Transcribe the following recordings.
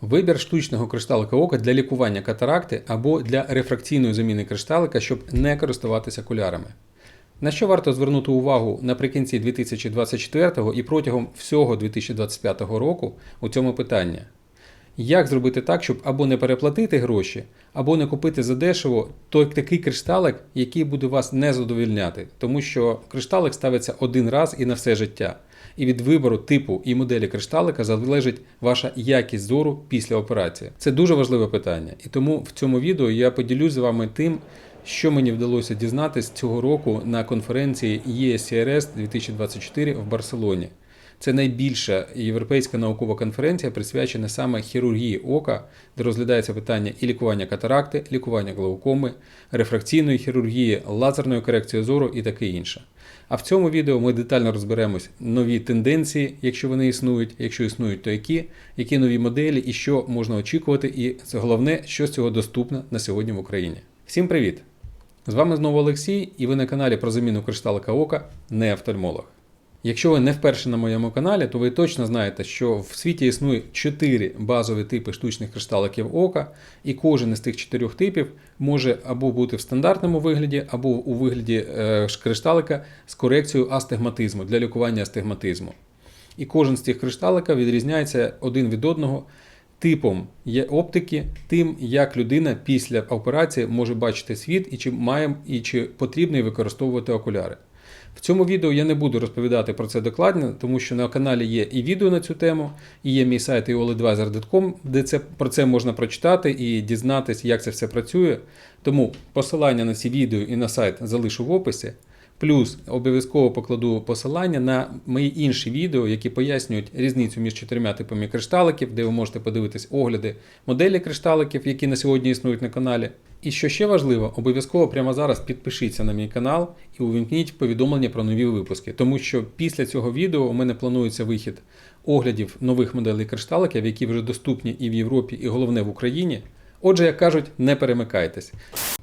Вибір штучного кришталика ока для лікування катаракти або для рефракційної заміни кришталика, щоб не користуватися окулярами. На що варто звернути увагу наприкінці 2024 і протягом всього 2025 року у цьому питанні? Як зробити так, щоб або не переплатити гроші, або не купити задешево той такий кришталик, який буде вас не задовільняти, тому що кришталик ставиться один раз і на все життя. І від вибору типу і моделі кришталика залежить ваша якість зору після операції. Це дуже важливе питання. І тому в цьому відео я поділюсь з вами тим, що мені вдалося дізнатись цього року на конференції ESCRS 2024 в Барселоні. Це найбільша європейська наукова конференція, присвячена саме хірургії ока, де розглядається питання і лікування катаракти, лікування глаукоми, рефракційної хірургії, лазерної корекції зору і таке інше. А в цьому відео ми детально розберемось нові тенденції, якщо вони існують, якщо існують, то які, які нові моделі і що можна очікувати, і головне, що з цього доступно на сьогодні в Україні. Всім привіт! З вами знову Олексій, і ви на каналі про заміну кришталика ока не офтальмолог. Якщо ви не вперше на моєму каналі, то ви точно знаєте, що в світі існує 4 базові типи штучних кришталиків ока, і кожен із тих чотирьох типів може або бути в стандартному вигляді, або у вигляді е, кришталика з корекцією астигматизму для лікування астигматизму. І кожен з цих кришталиків відрізняється один від одного типом оптики, тим, як людина після операції може бачити світ і чи має і чи потрібно використовувати окуляри. В цьому відео я не буду розповідати про це докладно, тому що на каналі є і відео на цю тему, і є мій сайт eoladvisor.com, де це, про це можна прочитати і дізнатися, як це все працює. Тому посилання на ці відео і на сайт залишу в описі. Плюс обов'язково покладу посилання на мої інші відео, які пояснюють різницю між чотирма типами кришталиків, де ви можете подивитись огляди моделі кришталиків, які на сьогодні існують на каналі. І що ще важливо, обов'язково прямо зараз підпишіться на мій канал і увімкніть повідомлення про нові випуски, тому що після цього відео у мене планується вихід оглядів нових моделей кришталиків, які вже доступні і в Європі, і головне в Україні. Отже, як кажуть, не перемикайтесь.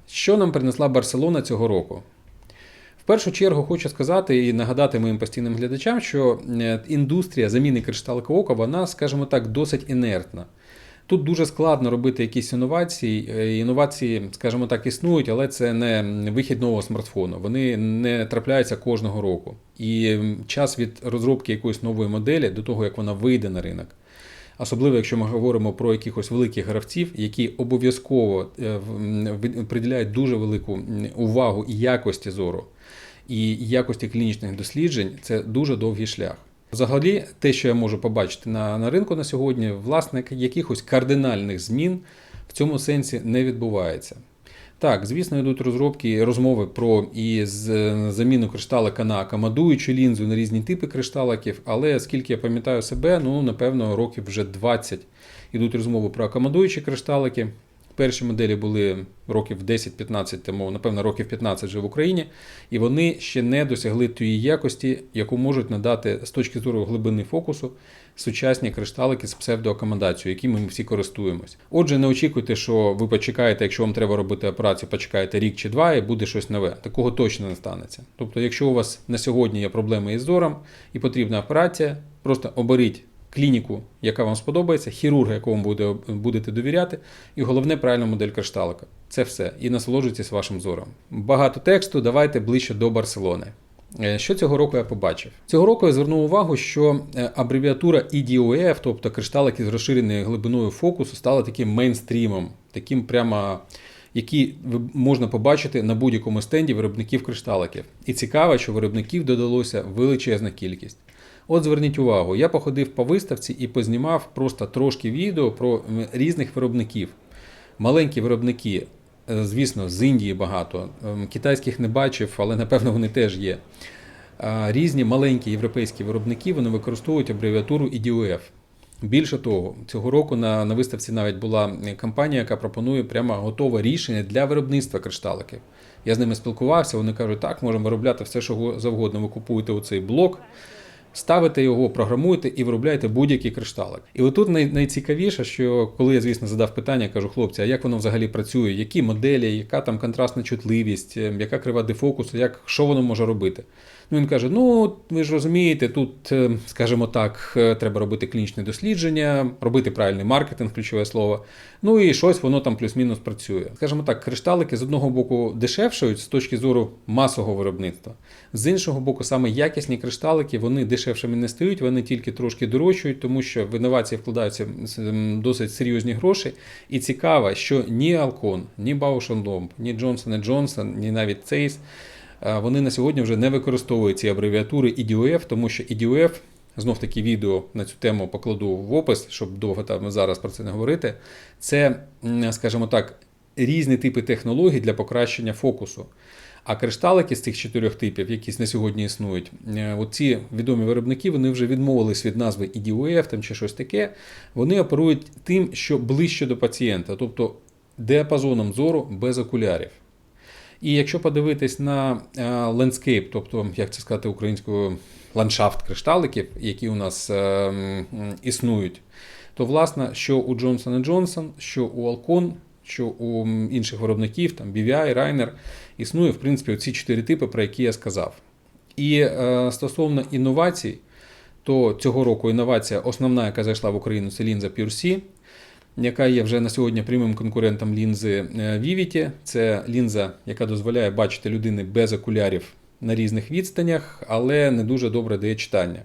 Що нам принесла Барселона цього року? Першу чергу хочу сказати і нагадати моїм постійним глядачам, що е, індустрія заміни кришталика ока, вона, скажімо так, досить інертна. Тут дуже складно робити якісь інновації. Е, Інновації, скажімо так, існують, але це не вихід нового смартфону. Вони не трапляються кожного року. І час від розробки якоїсь нової моделі до того, як вона вийде на ринок. Особливо, якщо ми говоримо про якихось великих гравців, які обов'язково е, приділяють дуже велику увагу і якості зору, і якості клінічних досліджень, це дуже довгий шлях. Взагалі, те, що я можу побачити на, на ринку на сьогодні, власник якихось кардинальних змін в цьому сенсі не відбувається. Так, звісно, йдуть розробки розмови про і з заміну кришталика на камадуючу лінзу на різні типи кришталиків, але скільки я пам'ятаю себе, ну напевно, років вже 20 йдуть розмови про акомодуючі кришталики. Перші моделі були років 10-15 тому, напевно, років 15 вже в Україні, і вони ще не досягли тієї якості, яку можуть надати з точки зору глибини фокусу сучасні кришталики з псевдоакомодацією, якими ми всі користуємось. Отже, не очікуйте, що ви почекаєте, якщо вам треба робити операцію, почекаєте рік чи два, і буде щось нове. Такого точно не станеться. Тобто, якщо у вас на сьогодні є проблеми із зором і потрібна операція, просто оберіть клініку, яка вам сподобається, хірурга, якому буде, будете довіряти, і головне правильна модель кришталика. Це все. І насолоджуйтесь вашим зором. Багато тексту, давайте ближче до Барселони. Е, Що цього року я побачив? Цього року я звернув увагу, що е, абревіатура EDOF, тобто кришталики з розширеною глибиною фокусу, стала таким мейнстрімом, таким прямо. Які можна побачити на будь-якому стенді виробників кришталиків. І цікаво, що виробників додалося величезна кількість. От зверніть увагу, я походив по виставці і познімав просто трошки відео про різних виробників. Маленькі виробники, е, звісно, з Індії багато. Ем, Китайських не бачив, але напевно вони теж є. Різні маленькі європейські виробники вони використовують абревіатуру EDOF. Більше того, цього року на на виставці навіть була компанія, яка пропонує прямо готове рішення для виробництва кришталиків. Я з ними спілкувався, вони кажуть, так, можемо виробляти все, що завгодно. Ви купуєте оцей блок, ставите його, програмуєте і виробляєте будь-який кришталик. І отут най, найцікавіше, що коли я, звісно, задав питання, кажу, хлопці, а як воно взагалі працює, які моделі, яка там контрастна чутливість, яка крива дефокусу, як, що воно може робити? Ну, він каже: ну, ви ж розумієте, тут, е, скажімо так, е, треба робити клінічне дослідження, робити правильний маркетинг, ключове слово. Ну і щось воно там плюс-мінус працює. Скажімо так, кришталики з одного боку дешевшають з точки зору масового виробництва. З іншого боку, саме якісні кришталики вони дешевшими не стають, вони тільки трошки дорожчають, тому що в інновації вкладаються досить серйозні гроші. І цікаво, що ні Alcon, ні Bausch Lomb, ні Johnson Johnson, ні навіть е, вони на сьогодні вже не використовують ці абревіатури EDOF, тому що EDOF, знов таки відео на цю тему покладу в опис, щоб довго там зараз про це не говорити. Це, скажімо так, різні типи технологій для покращення фокусу. А кришталики з цих чотирьох типів, які на сьогодні існують, е, оці відомі виробники, вони вже відмовились від назви EDOF там чи щось таке. Вони оперують тим, що ближче до пацієнта, тобто діапазоном зору без окулярів. І якщо подивитись на лендскейп, тобто, як це сказати українською, ландшафт кришталиків, які у нас е, існують, то власне, що у Johnson Johnson, що у Alcon, що у інших виробників, там BVI, Rainer, існує, в принципі, ці чотири типи, про які я сказав. І е, стосовно інновацій, то цього року інновація основна, яка зайшла в Україну, це лінза PureC, яка є вже на сьогодні прямим конкурентом лінзи е, Vivity. Це лінза, яка дозволяє бачити людини без окулярів на різних відстанях, але не дуже добре дає читання.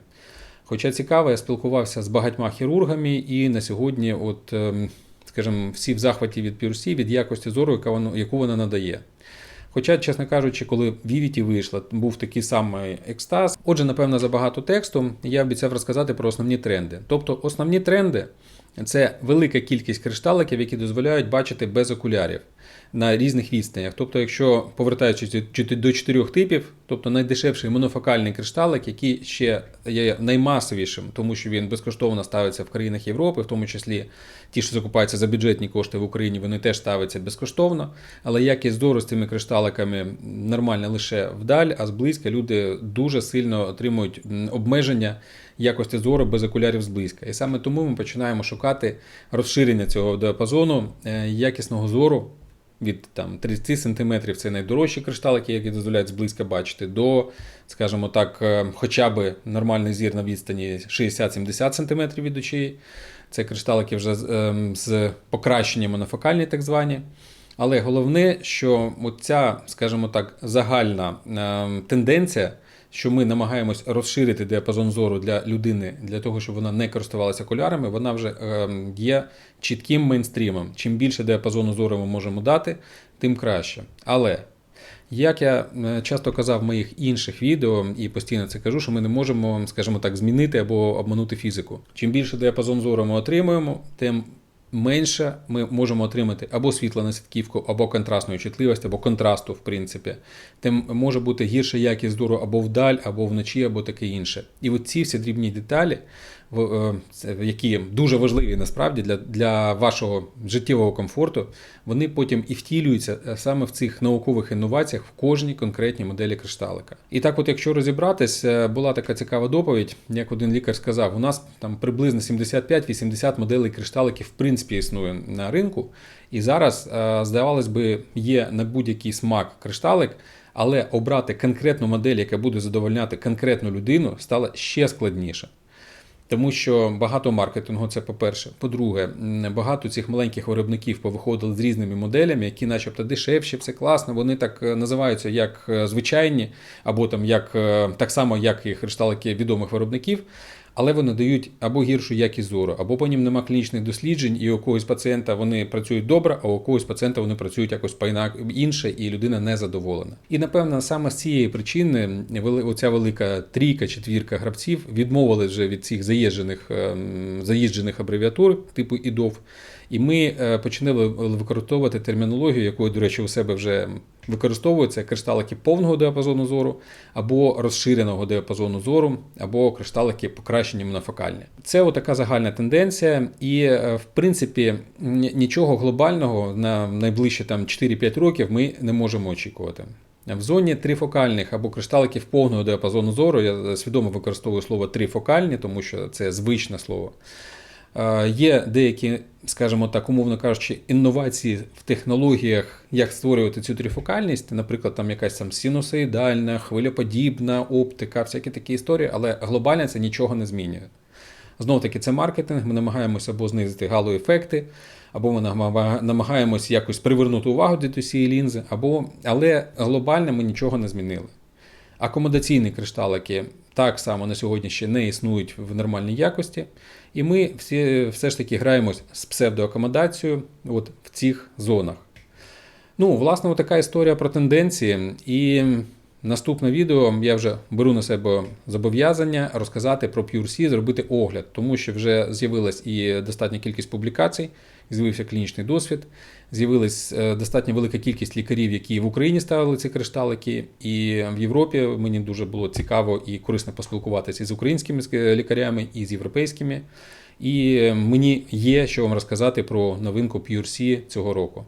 Хоча цікаво, я спілкувався з багатьма хірургами, і на сьогодні, от, ем, скажімо, всі в захваті від PureC, від якості зору, яку вона надає. Хоча, чесно кажучи, коли Vivity вийшла, був такий самий екстаз. Отже, напевно, забагато тексту я обіцяв розказати про основні тренди. Тобто, основні тренди це велика кількість кришталиків, які дозволяють бачити без окулярів на різних відстанях. Тобто, якщо повертаючись до- чотирьох типів, тобто найдешевший монофокальний кришталик, який ще є наймасовішим, тому що він безкоштовно ставиться в країнах Європи, в тому числі ті, що закупаються за бюджетні кошти в Україні, вони теж ставляться безкоштовно. Але якість зору з цими кришталиками нормальна лише вдаль, а зблизька люди дуже сильно отримують обмеження якості зору без окулярів зблизька. І саме тому ми починаємо шукати розширення цього діапазону е, якісного зору. Від там 30 см це найдорожчі кришталики, які дозволяють зблизька бачити, до, скажімо так, е, хоча б нормальний зір на відстані 60-70 см від очей. Це кришталики вже з, ем, покращенням монофокальні, так звані. Але головне, що ця, скажімо так, загальна ем, тенденція, що ми намагаємось розширити діапазон зору для людини для того, щоб вона не користувалася окулярами, вона вже ем, є чітким мейнстрімом. Чим більше діапазону зору ми можемо дати, тим краще. Але як я е, часто казав в моїх інших відео і постійно це кажу, що ми не можемо, скажімо так, змінити або обманути фізику. Чим більше діапазон зору ми отримуємо, тим менше ми можемо отримати або світла на сітківку, або контрастну чутливості, або контрасту, в принципі. Тим може бути гірша якість зору або вдаль, або вночі, або таке інше. І от ці всі дрібні деталі, які дуже важливі насправді для, для вашого життєвого комфорту, вони потім і втілюються е, саме в цих наукових інноваціях в кожній конкретній моделі кришталика. І так, от, якщо розібратись, е, була така цікава доповідь, як один лікар сказав, у нас там приблизно 75-80 моделей кришталиків в принципі існує на ринку. І зараз, е, здавалось би, є на будь-який смак кришталик. Але обрати конкретну модель, яка буде задовольняти конкретну людину, стало ще складніше. Тому що багато маркетингу, це по-перше. По-друге, багато цих маленьких виробників повиходили з різними моделями, які, начебто, дешевші, все класно. Вони так е, називаються як е, звичайні, або там як е, так само, як і кришталики відомих виробників. Але вони дають або гіршу якість зору, або по ним нема клінічних досліджень, і у когось пацієнта вони працюють добре, а у когось пацієнта вони працюють якось пайна інше, і людина не задоволена. І напевно саме з цієї причини оця велика трійка, четвірка гравців відмовились вже від цих заїжджених, ем, заїжджених абревіатур типу ІДОВ. І ми е, почали використовувати термінологію, якою, до речі, у себе вже використовується кришталики повного діапазону зору, або розширеного діапазону зору, або кришталики покращені монофокальні. Це отака загальна тенденція, і е, в принципі нічого глобального на найближчі там 4-5 років ми не можемо очікувати. В зоні трифокальних або кришталиків повного діапазону зору я свідомо використовую слово трифокальні, тому що це звичне слово. Е, Є деякі, скажімо так, умовно кажучи, інновації в технологіях, як створювати цю трифокальність, наприклад, там якась там синусоїдальна, хвилеподібна оптика, всякі такі історії, але глобально це нічого не змінює. Знову таки, це маркетинг. Ми намагаємося або знизити галоефекти, або ми намагаємося якось привернути увагу до цієї лінзи, або але глобально ми нічого не змінили. Акомодаційні кришталики так само на сьогодні ще не існують в нормальній якості, і ми всі, все ж таки граємось з псевдоакомодацією от в цих зонах. Ну, власне, така історія про тенденції. І наступне відео я вже беру на себе зобов'язання розказати про PureC, зробити огляд, тому що вже з'явилась і достатня кількість публікацій, з'явився клінічний досвід, з'явилась е, достатньо велика кількість лікарів, які в Україні ставили ці кришталики, і в Європі мені дуже було цікаво і корисно поспілкуватися і з українськими е, лікарями, і з європейськими. І е, мені є що вам розказати про новинку PureC цього року.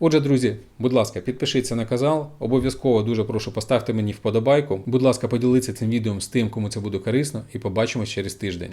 Отже, друзі, будь ласка, підпишіться на канал. Обов'язково дуже прошу поставте мені вподобайку. Будь ласка, поділіться цим відео з тим, кому це буде корисно, і побачимось через тиждень.